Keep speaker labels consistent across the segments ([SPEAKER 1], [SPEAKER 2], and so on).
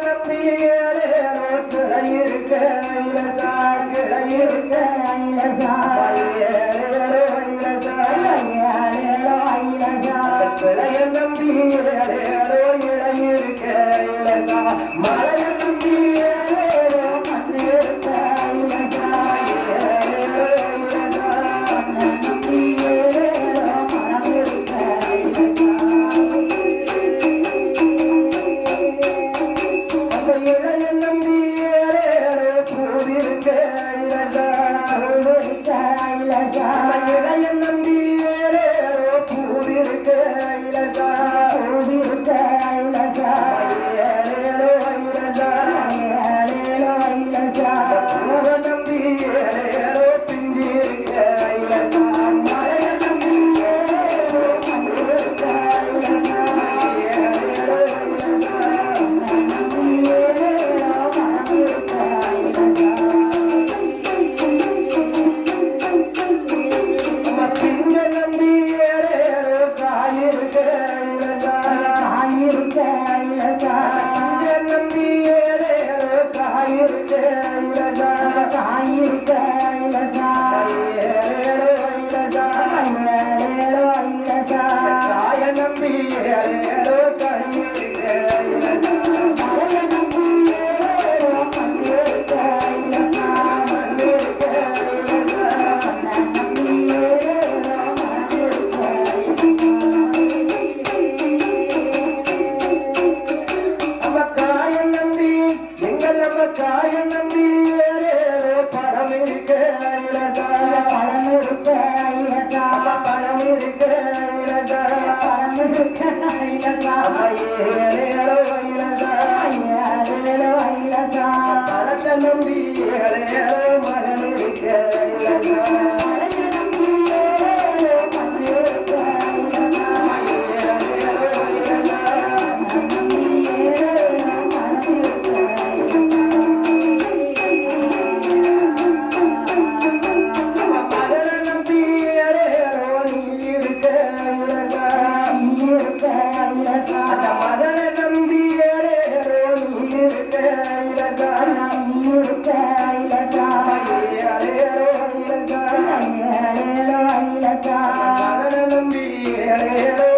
[SPEAKER 1] Thank you. die. 大一个。இருக்க இளதா படம் இருக்க இளதா yeah.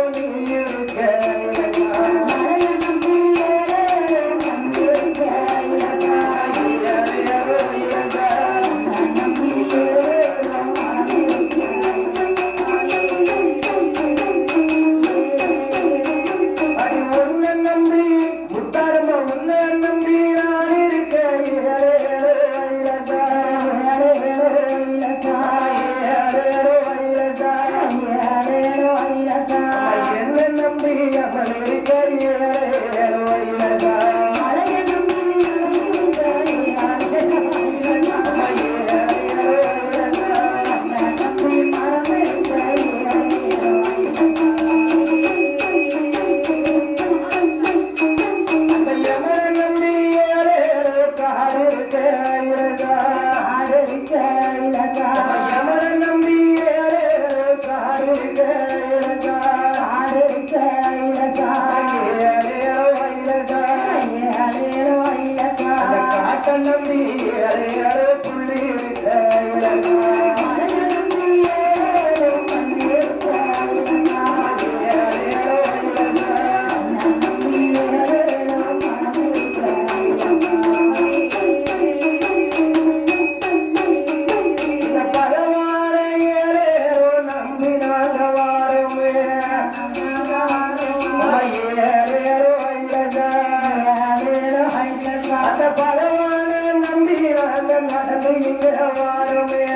[SPEAKER 1] நடந்து இங்க வாருமே நடந்து இங்க வாருமே